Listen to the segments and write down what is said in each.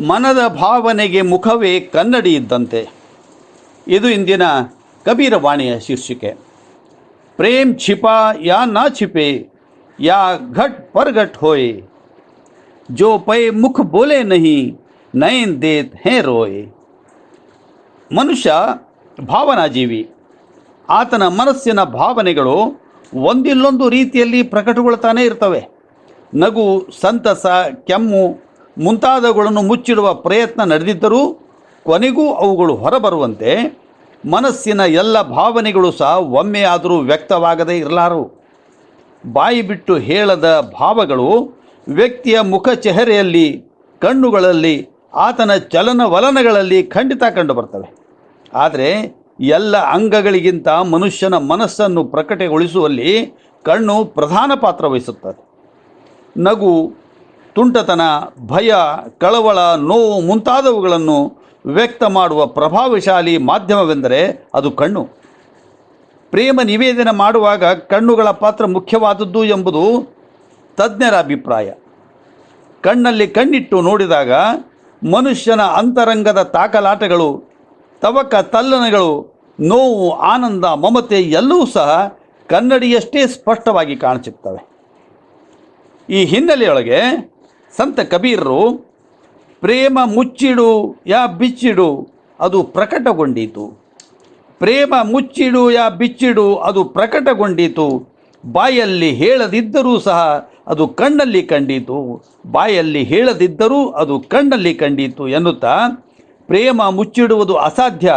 ಮನದ ಭಾವನೆಗೆ ಮುಖವೇ ಕನ್ನಡಿ ಇದ್ದಂತೆ. ಇದು ಇಂದಿನ ಕಬೀರ ವಾಣಿಯ ಶೀರ್ಷಿಕೆ. ಪ್ರೇಮ್ ಛಿಪಾ, ಯಾ ನಾ ಛಿಪೆ, ಯಾ ಘಟ್ ಪರ್ಘಟ್ ಹೋಯ್. ಜೋ ಪೈ ಮುಖ ಬೋಲೆ ನಹಿ, ನಯನ್ ದೇತ್ ಹೇ ರೋಯ್. ಮನುಷ್ಯ ಭಾವನಾಜೀವಿ. ಆತನ ಮನಸ್ಸಿನ ಭಾವನೆಗಳು ಒಂದಿಲ್ಲೊಂದು ರೀತಿಯಲ್ಲಿ ಪ್ರಕಟಗೊಳ್ತಾನೆ ಇರ್ತವೆ. ನಗು, ಸಂತಸ, ಕೆಮ್ಮು ಮುಂತಾದವುಗಳನ್ನು ಮುಚ್ಚಿಡುವ ಪ್ರಯತ್ನ ನಡೆದಿದ್ದರೂ ಕೊನೆಗೂ ಅವುಗಳು ಹೊರಬರುವಂತೆ ಮನಸ್ಸಿನ ಎಲ್ಲ ಭಾವನೆಗಳು ಸಹ ಒಮ್ಮೆಯಾದರೂ ವ್ಯಕ್ತವಾಗದೇ ಇರಲಾರವು ಬಾಯಿ ಬಿಟ್ಟು ಹೇಳದ ಭಾವಗಳು ವ್ಯಕ್ತಿಯ ಮುಖ ಚೆಹರೆಯಲ್ಲಿ, ಕಣ್ಣುಗಳಲ್ಲಿ, ಆತನ ಚಲನವಲನಗಳಲ್ಲಿ ಖಂಡಿತ ಕಂಡುಬರ್ತವೆ. ಆದರೆ ಎಲ್ಲ ಅಂಗಗಳಿಗಿಂತ ಮನುಷ್ಯನ ಮನಸ್ಸನ್ನು ಪ್ರಕಟಗೊಳಿಸುವಲ್ಲಿ ಕಣ್ಣು ಪ್ರಧಾನ ಪಾತ್ರ ವಹಿಸುತ್ತದೆ. ನಗು ತುಂಟತನ, ಭಯ, ಕಳವಳ, ನೋವು ಮುಂತಾದವುಗಳನ್ನು ವ್ಯಕ್ತ ಮಾಡುವ ಪ್ರಭಾವಶಾಲಿ ಮಾಧ್ಯಮವೆಂದರೆ ಅದು ಕಣ್ಣು. ಪ್ರೇಮ ನಿವೇದನೆ ಮಾಡುವಾಗ ಕಣ್ಣುಗಳ ಪಾತ್ರ ಮುಖ್ಯವಾದದ್ದು ಎಂಬುದು ತಜ್ಞರ ಅಭಿಪ್ರಾಯ. ಕಣ್ಣಲ್ಲಿ ಕಣ್ಣಿಟ್ಟು ನೋಡಿದಾಗ ಮನುಷ್ಯನ ಅಂತರಂಗದ ತಾಕಲಾಟಗಳು, ತವಕ ತಲ್ಲಣಗಳು, ನೋವು, ಆನಂದ, ಮಮತೆ ಎಲ್ಲವೂ ಸಹ ಕನ್ನಡಿಯಷ್ಟೇ ಸ್ಪಷ್ಟವಾಗಿ ಕಾಣಿಸುತ್ತವೆ. ಈ ಹಿನ್ನೆಲೆಯೊಳಗೆ ಸಂತ ಕಬೀರರು, ಪ್ರೇಮ ಮುಚ್ಚಿಡು ಯಾ ಬಿಚ್ಚಿಡು, ಅದು ಪ್ರಕಟಗೊಂಡಿತು. ಪ್ರೇಮ ಮುಚ್ಚಿಡು ಯಾ ಬಿಚ್ಚಿಡು, ಅದು ಪ್ರಕಟಗೊಂಡಿತು. ಬಾಯಲ್ಲಿ ಹೇಳದಿದ್ದರೂ ಸಹ ಅದು ಕಣ್ಣಲ್ಲಿ ಕಂಡಿತು. ಬಾಯಲ್ಲಿ ಹೇಳದಿದ್ದರೂ ಅದು ಕಣ್ಣಲ್ಲಿ ಕಂಡಿತು ಎನ್ನುತ್ತಾ, ಪ್ರೇಮ ಮುಚ್ಚಿಡುವುದು ಅಸಾಧ್ಯ.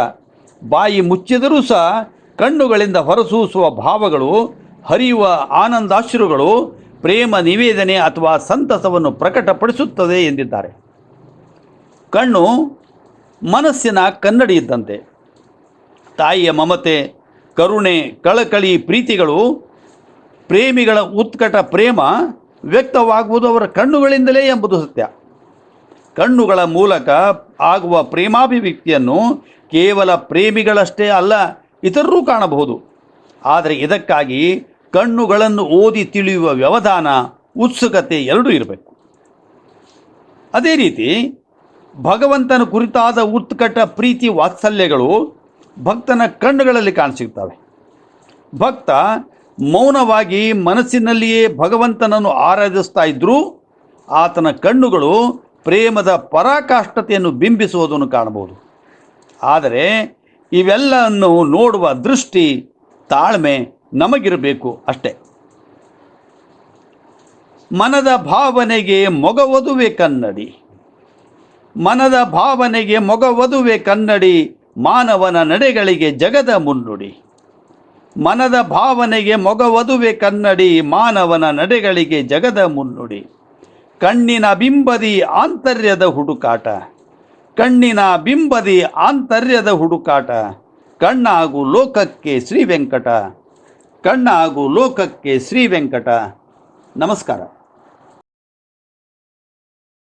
ಬಾಯಿ ಮುಚ್ಚಿದರೂ ಸಹ ಕಣ್ಣುಗಳಿಂದ ಹೊರಸೂಸುವ ಭಾವಗಳು, ಹರಿಯುವ ಆನಂದಾಶ್ರುಗಳು ಪ್ರೇಮ ನಿವೇದನೆ ಅಥವಾ ಸಂತಸವನ್ನು ಪ್ರಕಟಪಡಿಸುತ್ತದೆ ಎಂದಿದ್ದಾರೆ. ಕಣ್ಣು ಮನಸ್ಸಿನ ಕನ್ನಡಿ ಇದ್ದಂತೆ. ತಾಯಿಯ ಮಮತೆ, ಕರುಣೆ, ಕಳಕಳಿ ಪ್ರೀತಿಗಳು, ಪ್ರೇಮಿಗಳ ಉತ್ಕಟ ಪ್ರೇಮ ವ್ಯಕ್ತವಾಗುವುದು ಅವರ ಕಣ್ಣುಗಳಿಂದಲೇ ಎಂಬುದು ಸತ್ಯ. ಕಣ್ಣುಗಳ ಮೂಲಕ ಆಗುವ ಪ್ರೇಮಾಭಿವ್ಯಕ್ತಿಯನ್ನು ಕೇವಲ ಪ್ರೇಮಿಗಳಷ್ಟೇ ಅಲ್ಲ, ಇತರರೂ ಕಾಣಬಹುದು. ಆದರೆ ಇದಕ್ಕಾಗಿ ಕಣ್ಣುಗಳನ್ನು ಓದಿ ತಿಳಿಯುವ ವ್ಯವಧಾನ, ಉತ್ಸುಕತೆ ಎರಡೂ ಇರಬೇಕು. ಅದೇ ರೀತಿ, ಭಗವಂತನ ಕುರಿತಾದ ಉತ್ಕಟ ಪ್ರೀತಿ ವಾತ್ಸಲ್ಯಗಳು ಭಕ್ತನ ಕಣ್ಣುಗಳಲ್ಲಿ ಕಾಣಸಿಗ್ತವೆ ಭಕ್ತ ಮೌನವಾಗಿ ಮನಸ್ಸಿನಲ್ಲಿಯೇ ಭಗವಂತನನ್ನು ಆರಾಧಿಸ್ತಾ ಇದ್ದರೂ ಆತನ ಕಣ್ಣುಗಳು ಪ್ರೇಮದ ಪರಾಕಾಷ್ಠತೆಯನ್ನು ಬಿಂಬಿಸುವುದನ್ನು ಕಾಣಬಹುದು. ಆದರೆ ಇವೆಲ್ಲವನ್ನು ನೋಡುವ ದೃಷ್ಟಿ ತಾಳ್ಮೆ ನಮಗಿರಬೇಕು ಅಷ್ಟೇ. ಮನದ ಭಾವನೆಗೆ ಮೊಗವದುವೆ ಕನ್ನಡಿ. ಮನದ ಭಾವನೆಗೆ ಮೊಗವದುವೆ ಕನ್ನಡಿ ಮಾನವನ ನಡೆಗಳಿಗೆ ಜಗದ ಮುನ್ನುಡಿ. ಮನದ ಭಾವನೆಗೆ ಮೊಗವದುವೆ ಕನ್ನಡಿ ಮಾನವನ ನಡೆಗಳಿಗೆ ಜಗದ ಮುನ್ನುಡಿ. ಕಣ್ಣಿನ ಬಿಂಬದಿ ಆಂತರ್ಯದ ಹುಡುಕಾಟ. ಕಣ್ಣಿನ ಬಿಂಬದಿ ಆಂತರ್ಯದ ಹುಡುಕಾಟ. ಕಣ್ಣಾಗು ಲೋಕಕ್ಕೆ ಶ್ರೀ ವೆಂಕಟ ಕಣ್ಣಾಗು ಲೋಕಕ್ಕೆ ಶ್ರೀ ವೆಂಕಟ ನಮಸ್ಕಾರ.